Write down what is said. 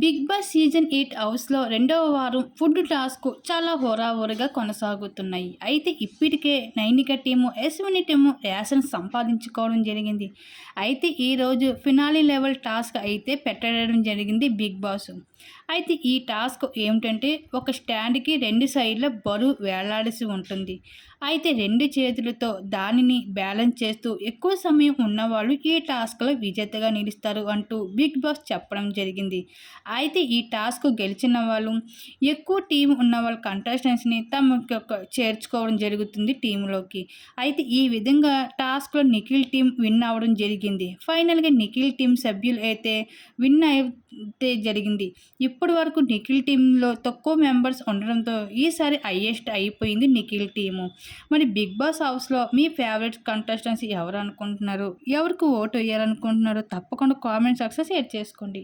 Big boss season eight హౌస్లో రెండవ వారం ఫుడ్ టాస్క్ చాలా హోరాహోరగా కొనసాగుతున్నాయి. అయితే ఇప్పటికే నైనిక టీము ఎస్విని టీము రేషన్ సంపాదించుకోవడం జరిగింది. అయితే ఈరోజు ఫినాలి లెవెల్ టాస్క్ అయితే పెట్టడం జరిగింది బిగ్ బాస్. అయితే ఈ టాస్క్ ఏమిటంటే ఒక స్టాండ్కి రెండు సైడ్ల బరువు వేలాడాల్సి ఉంటుంది. అయితే రెండు చేతులతో దానిని బ్యాలెన్స్ చేస్తూ ఎక్కువ సమయం ఉన్నవాళ్ళు ఈ టాస్క్లో విజేతగా నిలుస్తారు అంటూ బిగ్ బాస్ చెప్పడం జరిగింది. అయితే ఈ టాస్క్ గెలిచిన వాళ్ళు ఎక్కువ టీం ఉన్న వాళ్ళ కంటెస్టెంట్స్ని తమ చేర్చుకోవడం జరుగుతుంది టీంలోకి. అయితే ఈ విధంగా టాస్క్లో నిఖిల్ టీం విన్ అవ్వడం జరిగింది. ఫైనల్గా నిఖిల్ టీం సభ్యులు అయితే విన్ అయితే జరిగింది. ఇప్పటి వరకు నిఖిల్ టీంలో తక్కువ మెంబర్స్ ఉండడంతో ఈసారి హయ్యెస్ట్ అయిపోయింది నిఖిల్ టీము. మరి బిగ్ బాస్ హౌస్లో మీ ఫేవరెట్ కంటెస్టెంట్స్ ఎవరు అనుకుంటున్నారు? ఎవరికి ఓటు వేయాలనుకుంటున్నారో తప్పకుండా కామెంట్ సెక్షన్ షేర్ చేసుకోండి.